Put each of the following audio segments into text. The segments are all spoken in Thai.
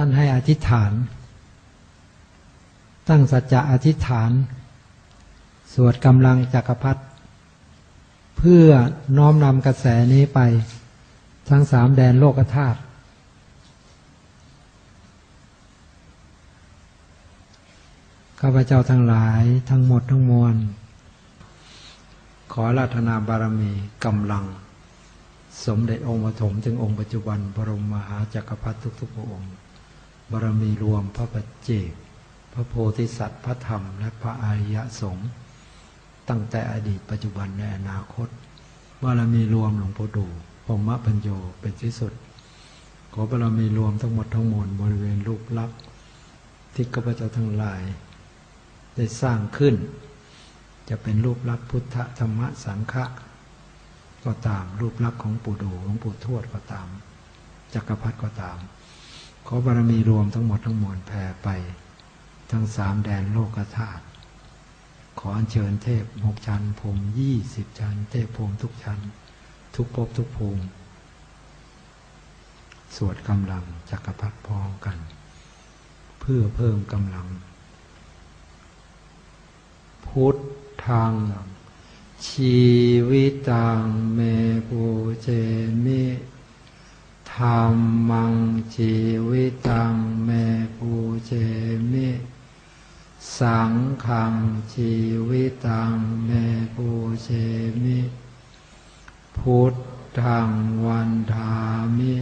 ท่านให้อธิษฐาน ตั้งสัจจะอธิษฐาน สวดกำลังจักรพรรดิเพื่อน้อมนำกระแสนี้ไป ทั้งสามแดนโลกธาตุข้าพเจ้าทั้งหลายทั้งหมดทั้งมวล ขอราธนาบารมีกำลัง สมเด็จองค์ปฐมถึงองค์ปัจจุบันบรมมหาจักรพรรดิทุกๆพระองค์ บารมีรวมพระปัจเจก พระโพธิสัตว์พระธรรม และพระอริยสงฆ์ตั้งแต่อดีตปัจจุบันในอนาคต บารมีรวมหลวงพ่อดูพรหมปัญโยเป็นที่สุด ขอบารมีรวมทั้งหมดทั้งมวลบริเวณรูปลักษณ์ที่ข้าพเจ้าทั้งหลาย ได้สร้างขึ้น จะเป็นรูปลักษณ์พุทธธรรมสังฆะก็ตามรูปลักษณ์ของปู่ดูหลวงปู่ทวดก็ตามจักรพรรดิก็ตาม ขอบารมีรวมทั้งหมดทั้งมวลแผ่ไป ทั้งสามแดนโลกธาตุขออัญเชิญเทพหกชั้นภูมิยี่สิบชั้น เทพภูมิทุกชั้น ทุกภพทุกภูมิสวดกำลังจักรพรรดิพร้อมกัน เพื่อเพิ่มกำลัง พุทธังชีวิตังเมปูเจมิ รรมังชีวิตังเมปูเจมิ สังขังชีวิตังเมปูเชมิ พุทธังวันทามิ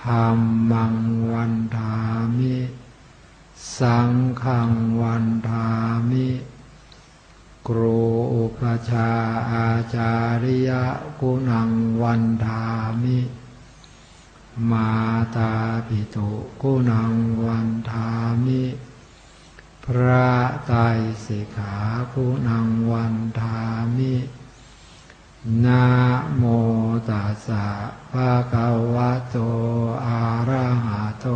ธรรมังวันทามิ สังขังวันทามิครูอุปชาอาจาริยะกุณังวันทามิ มาตาปิตุกุณังวันทามิ พระไตรสิกขาคุณังวันทามินะโมตัสสะภะคะวะโต อะระหะโต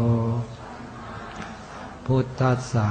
พุทธัสสะ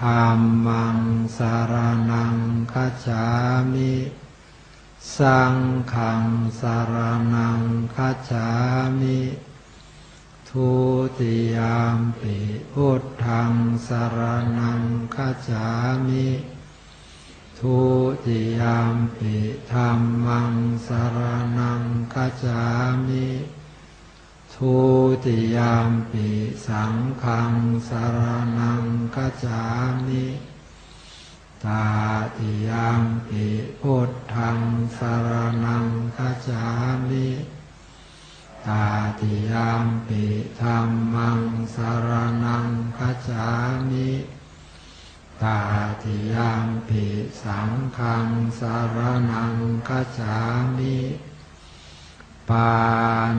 ธรรมังสารนังกัจฉามิ สังฆังสารนังกัจฉามิ ทุติยามปิพุทธังสารนังคัจฉามิ ทุติยามปิธรรมังสารนังคัจฉามิ ทุติยามปิสังฆังสารนังคัจามิตาติยามปิพุทธังสารนังคัจามิตาติยามปิธรรมังสารนังคัจามิตาติยามปิสังฆังสารนังคัจามิ ปา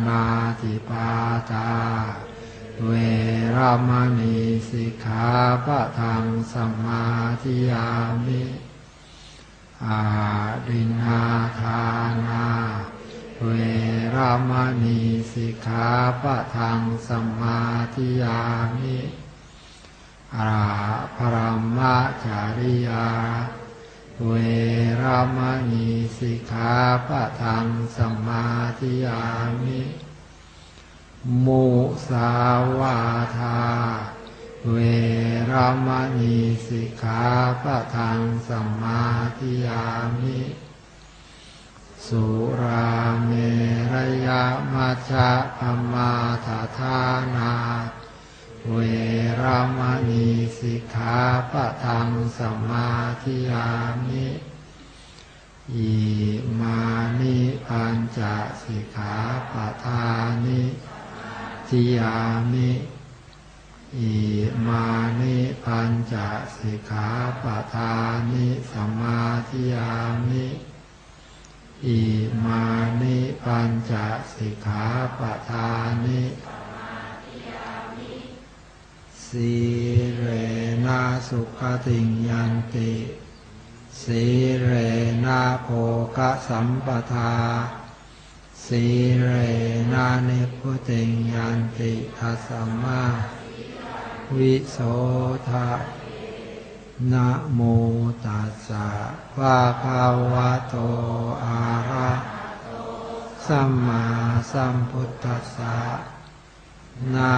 นาติปาตา เวรามณีสิกขาปะทังสมมาธิยามิอาดินาทานา เวรามณีสิกขาปะทังสมมาธิยามิอาภรมจาริยา เวรามณีสิกขาปะทังสมมาธิยามิมุสาวาทา เวรามณีสิกขาปะทังสมมาธิยามิ สุราเมรยะมัชฌะมาทาทานา เวรามณีสิกขาปะทังสมมาธิยามิอิมานิปัญจสิกขาปะทานิทิยามิอิมานิปัญจสิกขาปะทานิสมมาธิยามิอิมานิปัญจสิกขาปะทานิ สีเรนะสุขติงยันติ สีเรนะโภกสัมปทา สีเรนะนิพุติงยันติทัสมมาวิโสทะนะโมตัสสะภะคะวะโตอะระสัมมาสัมพุทธัสสะ นะ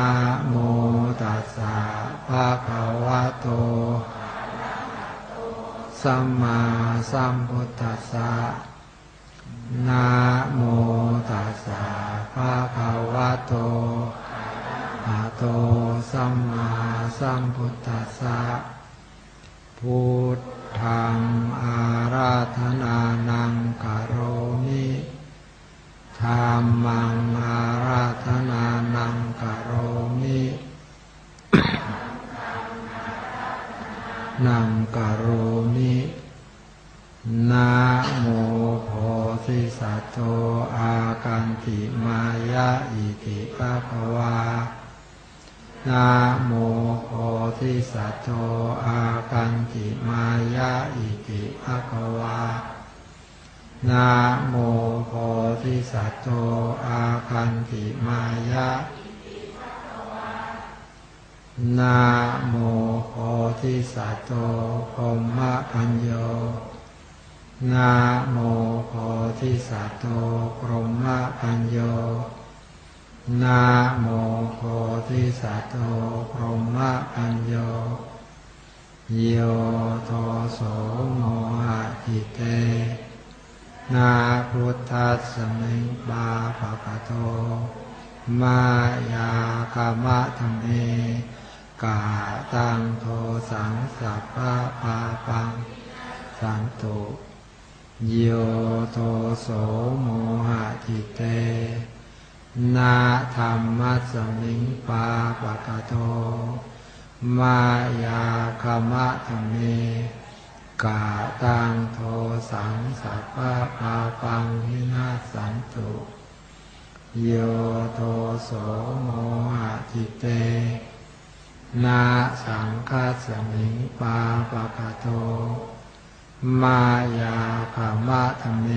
โมตัสสะภะคะวะโต สัมมาสัมพุทธัสสะนะโมตัสสะภะคะวะโตอะโต สัมมาสัมพุทธัสสะ พุทธังอาราธนานังกโรมิ ธรรมังอาราธนานังกโรมินังกโรมินะโมโพธิสัตโตอากันติมายะอิติภะควานะโมโพธิสัตโตอากันติมายะอิติภะควา นะโมโพธิสัตว์โตอากันติมายะนะโมโพธิสัตว์โตพรหมปัญโยนะโมโพธิสัตว์โตพรหมะปัญโยนะโมโพธิสัตว์โตพรหมะปัญโยโยโทโสโมหะทิเต นาพุทธัสมิงบาปะกะโต มายากามะธรรมเมกาตังโทสังสัพพะปาปัง สันตุโยโทโสโมหะทิเต นาธรรมัสสมิงปาปะกะโต มายาคามะธรรมเม กาตังโทสังสัพพะปาปังวินาสันตุโยโทโสโมหะทิเต นาสังฆาสมิงปาปะกะโตมายาขามะธรรมเม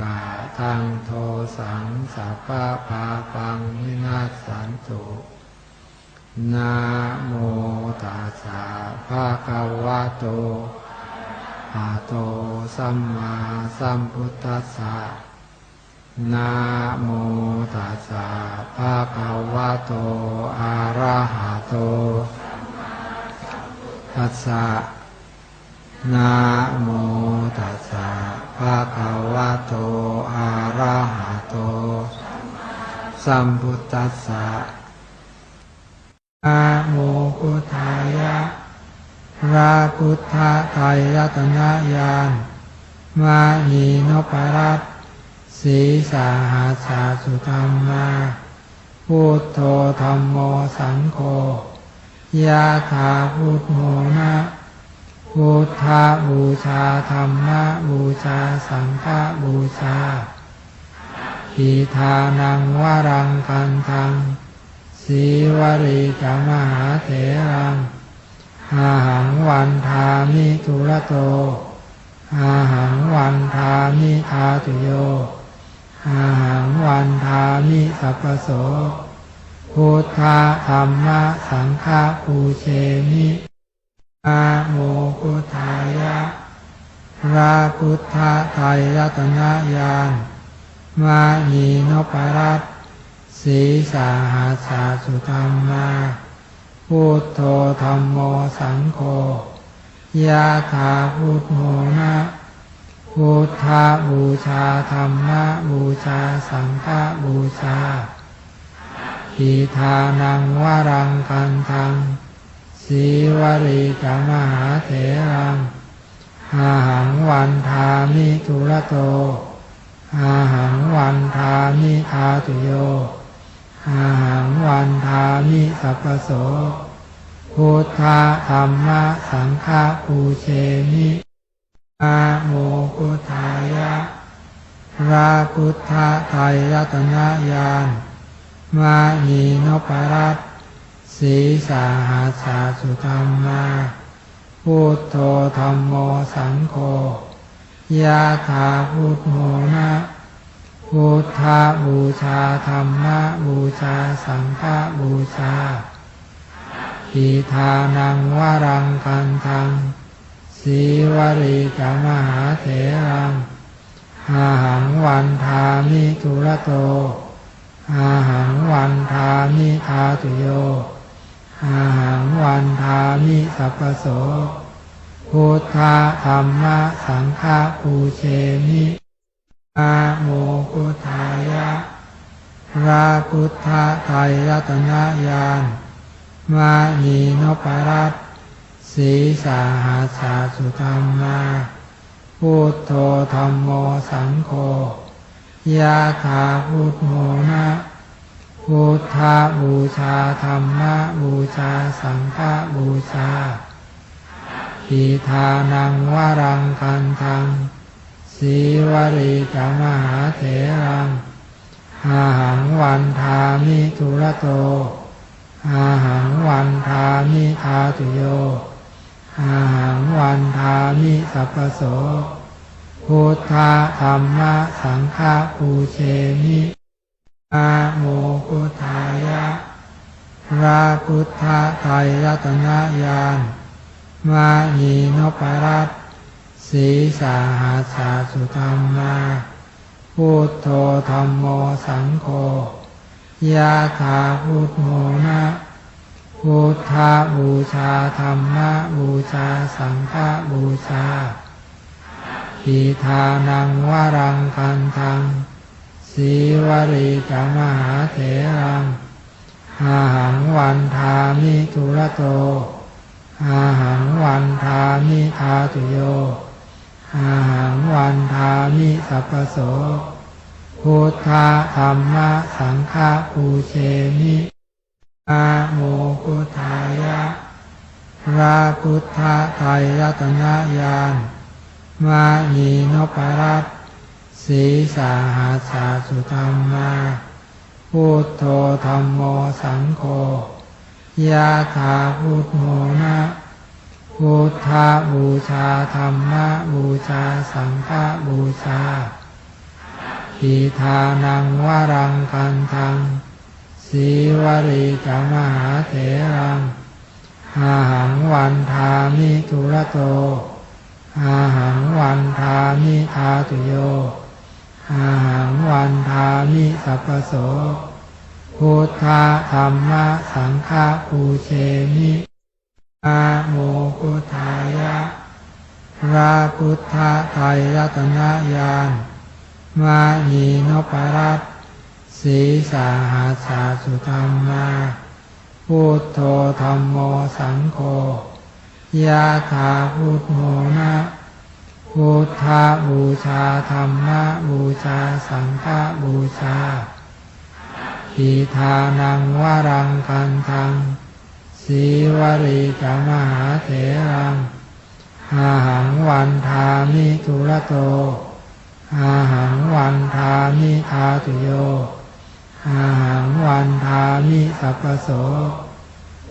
กาทังโทสังสัพพะปาปังวินาสันตุ นะโมตัสสะภะคะวะโตอะโตสัมมาสัมพุทธัสสะนะโมตัสสะภะคะวะโตอะระหะโตตัสสะนะโมตัสสะภะคะวะโตอะระหะโต สัมพุทธัสสะ นะโมพุทธายะพระพุทธไตรรัตนญาณมานีนพรัตสีสาหาสาสุธรรมาพุทโธธรรมโมสังโฆยะถาพุทโมนะพุทธาบูชาธรรมะบูชาสังฆบูชาอิทานังวรังกันทัง สีวริกมหาเถรังอาหังวันทามิทุระโต อาหังวันทามิทาตุโย อาหังวันทามิสัพโส พุทธะธรรมะสังฆะปูเชมินะโมพุทธายะพระพุทธไตรรัตนญาณมานีนพรัตน สีสาหาสาสุธรรมาพุทโธธรรมโมสังโฆยะถาพุทโมนะพุทธาบูชาธรรมบูชาสังฆบูชาอิทานังวรังกันทังสีวริกมหาเถรังอาหังวันทามิทุระโตอาหังวันทามิทาตุโย อาหังวันทามิสัพโสพุทธธรรมะสังฆปูเชมินะโมพุทธายะระพุทธะไตรรัตนญาณมานีนพรัตสีสาหาสาสุธรรมาพุทโธธรรมโมสังโฆยะถาพุทโมนะ พุทธบูชาธรรมบูชาสังฆบูชาอิทานังวรังคันทังสีวริกมหาเถรังอาหังวันทามิทุระโตอาหังวันทามิทาตุโยอาหังวันทามิสัพพโสพุทธธรรมะสังฆปูเชมิ อาโมพุทธายะพระพุทธไตรรัตนญาณมานีนปรัตสีสาหาสาสุธรรมาพุทโธธรรมโมสังโฆยะถาพุทโมนะพุทธาบูชาธรรมะบูชาสังฆบูชาอิทานังวรังคันทัง สีวริกมหาเถรังอาหังวันทามิทุระโต อาหังวันทามิทาตุโย อาหังวันทามิสัพโส พุทธะธรรมะสังฆปูเชมิอาโมพุทธายะพระพุทธไตรรัตนญาณมานีนปรัตน สีสาหาสาสุธรรมาพุทโธธรรมโมสังโฆยะถาพุทโมนะพุทธบูชาธรรมบูชาสังฆบูชาอิทานังวรังคันทังสีวริกมหาเถรังอาหังวันทามิทุระโตอาหังวันทามิทาตุโย อาหังวันทามิสัพโสพุทธธรรมะสังฆปูเชมิอาโมพุทธายะพระพุทธไตรรัตนญาณมานีนปรัตสีสาหาสาสุธรรมาพุทโธธรรมโมสังโฆยะถาพุทโมนะ พุทธบูชาธรรมบูชาสังฆบูชาอิทานังวรังคันทังสีวริกมหาเถรังอาหังวันทามิทุระโตอาหังวันทามิทาตุโยอาหังวันทามิสัพพโสพุทธธรรมสังฆปูเชมิ อาโมพุทธายะพระพุทธไตรรัตนญาณมานีนปรัตสีสาหาสาสุธรรมาพุทโธธรรมโมสังโฆยะถาพุทโมนะพุทธบูชาธรรมะบูชาสังฆบูชาอิทานังวรังคันทัง สีวริกมหาเถรังอาหังวันทามิทุระโต อาหังวันทามิทาตุโย อาหังวันทามิสัพโส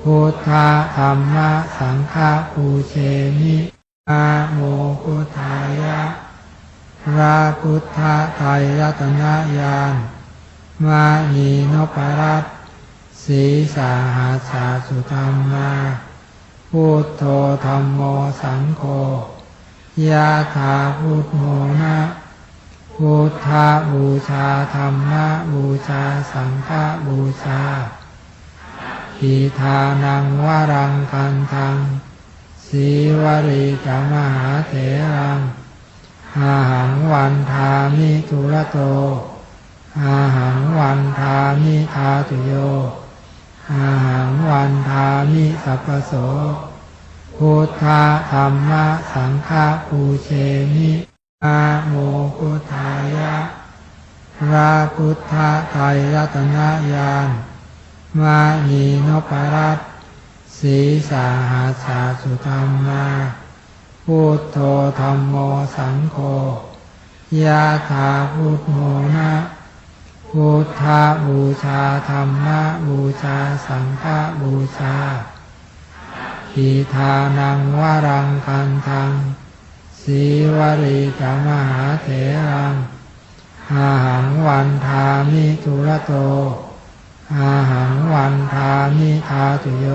พุทธธรรมะสังฆปูเชมิอาโมพุทธายะพระพุทธไตรรัตนญาณมานีนปรัตน สีสาหาสาสุธรรมาพุทโธธรรมโมสังโฆยะถาพุทโมนะพุทธาบูชาธรรมะบูชาสังฆบูชาอิทานังวรังคันทังสีวริกมหาเถรังอาหังวันทามิทุระโตอาหังวันทามิทาตุโย อาหังวันทามิสัพโสพุทธธรรมะสังฆปูเชมิอาโมพุทธายะพระพุทธไตรรัตนญาณมานีนปรัตสีสาหาสาสุธรรมาพุทโธธรรมโมสังโฆยะถาพุทโมนะ พุทธบูชาธรรมบูชาสังฆบูชาทีทานังวรังคันทังสีวรีกมหาเถรังอาหังวันทามิทุระโต อาหังวันทามิทาตุโย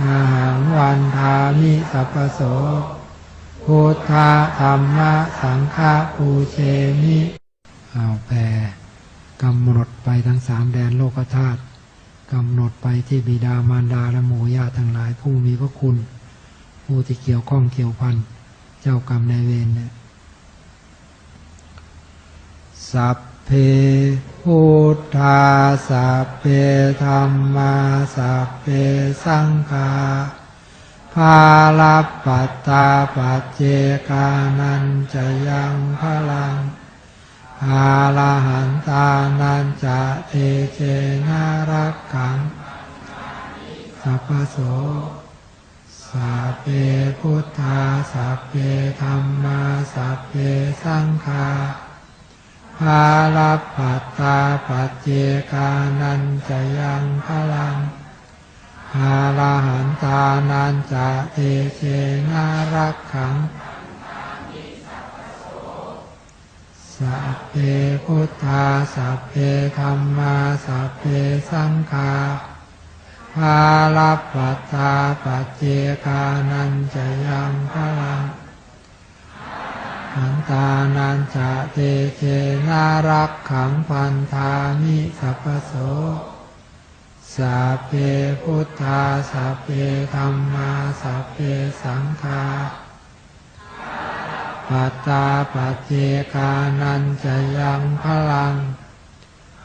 อาหังวันทามิสัพพโส พุทธธรรมะสังฆปูเชมิ เอาแผ่ กำหนดไปทั้งสามแดนโลกธาตุกำหนดไปที่บิดามารดาและหมู่ญาติทั้งหลายผู้มีพระคุณ ผู้ที่เกี่ยวข้องเกี่ยวพันเจ้ากรรมนายเวรเนี่ยสัพเพพุทธาสัพเพธรรมาสัพเพสังฆาภาลปัตตาปัจเจกานันจะยังพลัง อาลาหันตานันจะเอเจนารักขังสัพพโสสัพเพพุทธาสัพเพธรรมาสัพเพสังฆาภาลปัตตาปัจเจกานันจะยังพลังอาลาหันตานันจะเอเจนารักขัง สัพเพพุทธาสัพเพธรรมาสัพเพสังฆาภาลปัตตาปัจเจกานันจะยังพลังขันตานันจะเตเจนารักขังพันธามิสัพพโสสัพเพพุทธาสัพเพธรรมาสัพเพสังฆา ปัตตาปัจเจกานันจะยังพลัง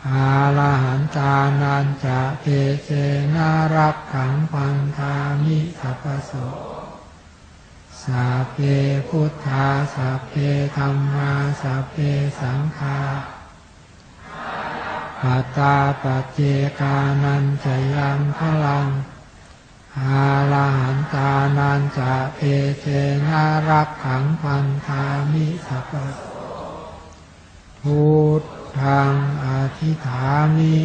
อาลหันตานันจะเตเจนารักขังพันธามิสัพพโสสัพเพพุทธาสัพเพธรรมาสัพเพสังฆาปัตตาปัจเจกานันจะยังพลัง อาลาหันตานันจะเอเจนารักขังพันธามิสัพพะพุทธังอธิฐามิ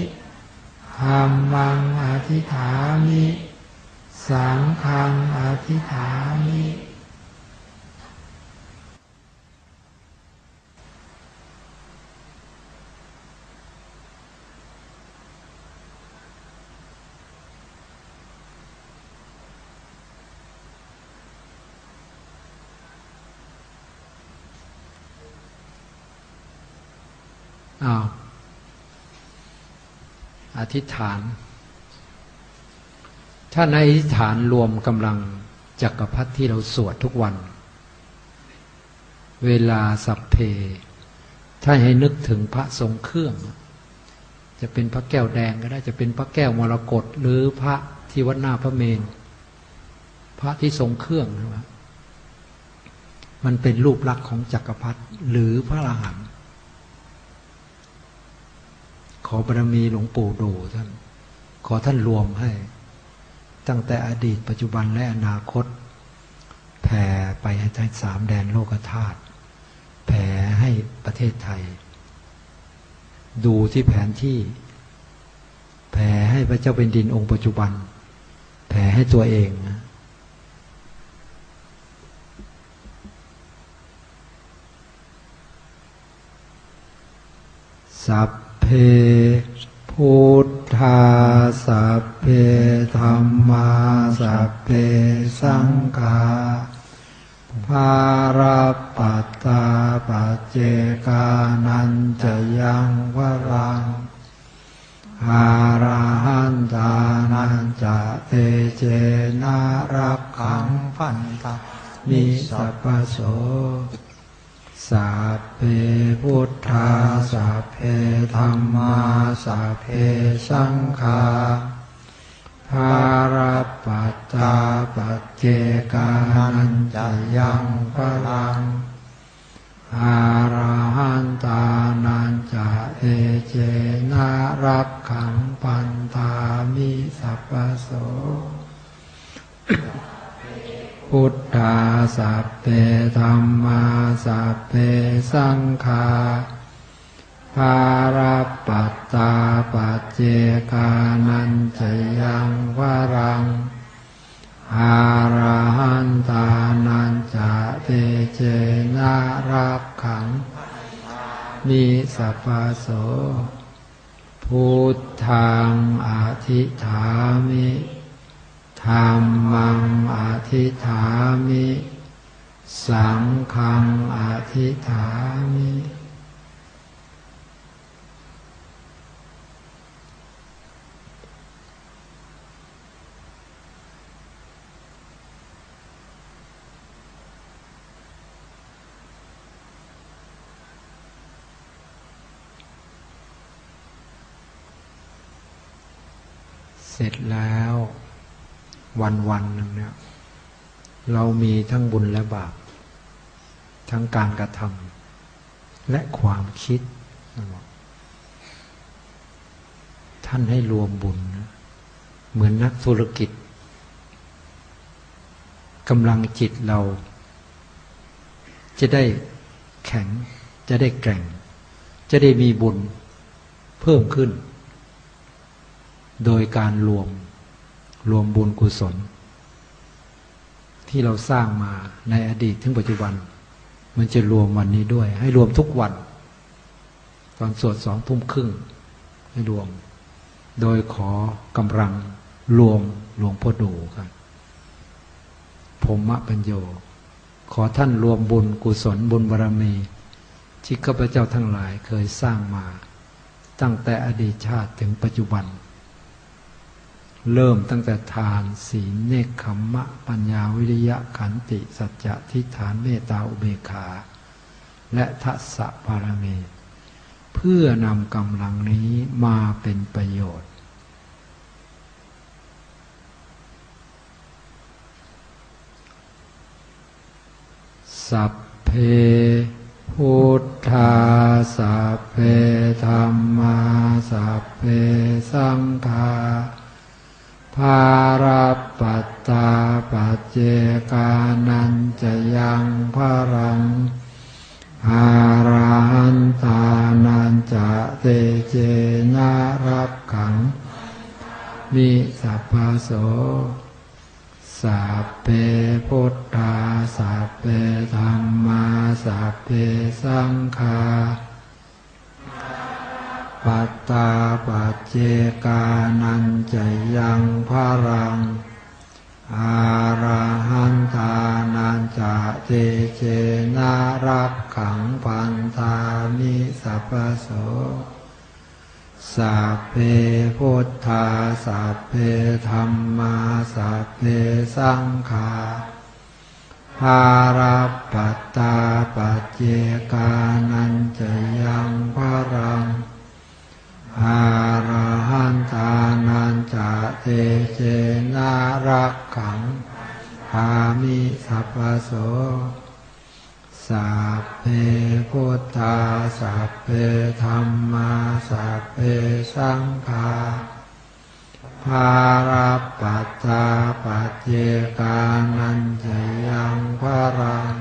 ธรรมังอธิฐามิ สังฆังอธิฐามิ อ้าวอธิษฐาน ถ้าในอธิษฐานรวมกำลังจักรพรรดิที่เราสวดทุกวัน เวลาสัพเพ ถ้าให้นึกถึงพระทรงเครื่อง จะเป็นพระแก้วแดงก็ได้ จะเป็นพระแก้วมรกตหรือพระที่วัดหน้าพระเมน พระที่ทรงเครื่องนะมันเป็นรูปลักษณ์ของจักรพรรดิหรือพระอรหันต์ ขอบารมีหลวงปู่ดูท่าน ขอท่านรวมให้ ตั้งแต่อดีตปัจจุบันและอนาคต แผ่ไปให้ทั้งสามแดนโลกธาตุแผ่ให้ประเทศไทย ดูที่แผนที่ แผ่ให้พระเจ้าเป็นดินองค์ปัจจุบัน แผ่ให้ตัวเองนะสัพ เพพุทธาสัพเพธรรมาสัพเพสังฆาภารปัตตาปัจเจกานันจะยังวรังอาราหันตานันจะเตเจนารักขังพันตามิสัพพโส สัพเพพุทธาสัพเพธรรมาสัพเพสังฆาภารปัตตาปัจเจกานันจะยังพลังอาราหันตานันจะเอเจนารักขังปันธามิสัพพโส พุทธาสัพเพธรรมาสัพเพสังฆาภารปัตตาปัจเจกานันจะยังวรังอาราหันตานันจะเตเจนารักขังมีสัพพโสพุทธังอธิฐามิ ธรรมังอธิฐามิ สังฆังอธิฐามิเสร็จแล้ว วันวันหนึ่งเนี่ยเรามีทั้งบุญและบาป ทั้งการกระทำและความคิด ท่านให้รวมบุญนะเหมือนนักธุรกิจกำลังจิตเรา จะได้แข็ง จะได้แกร่ง จะได้มีบุญเพิ่มขึ้น โดยการรวม รวมบุญกุศล ที่เราสร้างมาในอดีตถึงปัจจุบัน มันจะรวมวันนี้ด้วย ให้รวมทุกวัน ตอนสวดสองทุ่มครึ่ง ให้รวม โดยขอกำลังรวมหลวงพ่อดูครับผมมะปัญโย ขอท่านรวมบุญกุศลบุญบารมีที่ข้าพเจ้าทั้งหลายเคยสร้างมา ตั้งแต่อดีตชาติถึงปัจจุบัน เริ่มตั้งแต่ทานศีลเนคขมมะ ปัญญาวิริยะขันติ สัจจะทิฏฐานเมตตาอุเบกขา และทัศสะพารมี เพื่อนำกำลังนี้มาเป็นประโยชน์ สัพเพพุทธาสัพเพธรรมาสัพเพสังฆา ภาราปัตตาปัจเจกานันจะยังพระรังอาราหันตานันจะเตเจนารับขัง มิสัพพโสสัพเพพุทธาสัพเพธรรมาสัพเพสังฆา ปัตตาปัจเจกานันจะยังพระรัง อาราหันตานันจะเตเจนารักขังพันธามิสัพโสสัพเพพุทธาสัพเพธรรมาสัพเพสังฆาภาราปัตตาปัจเจกานันจะยังพระรัง อาราหันตานันจะเตเจนารักขังอามิสัพโสสัพเพพุทธาสัพเพธรรมาสัพเพสังฆาภาราปัตตาปัจเจกานันจยังพระรัง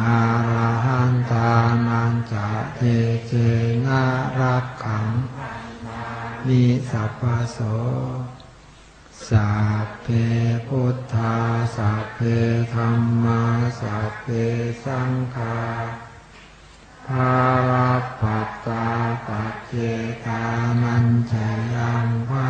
อาราหันตานันจะเตเจนารักขังมิสัพพโสสัพเพพุทธาสัพเพธรรมาสัพเพสังฆาภาราปัตตาปัจเจกานันจะยังพระ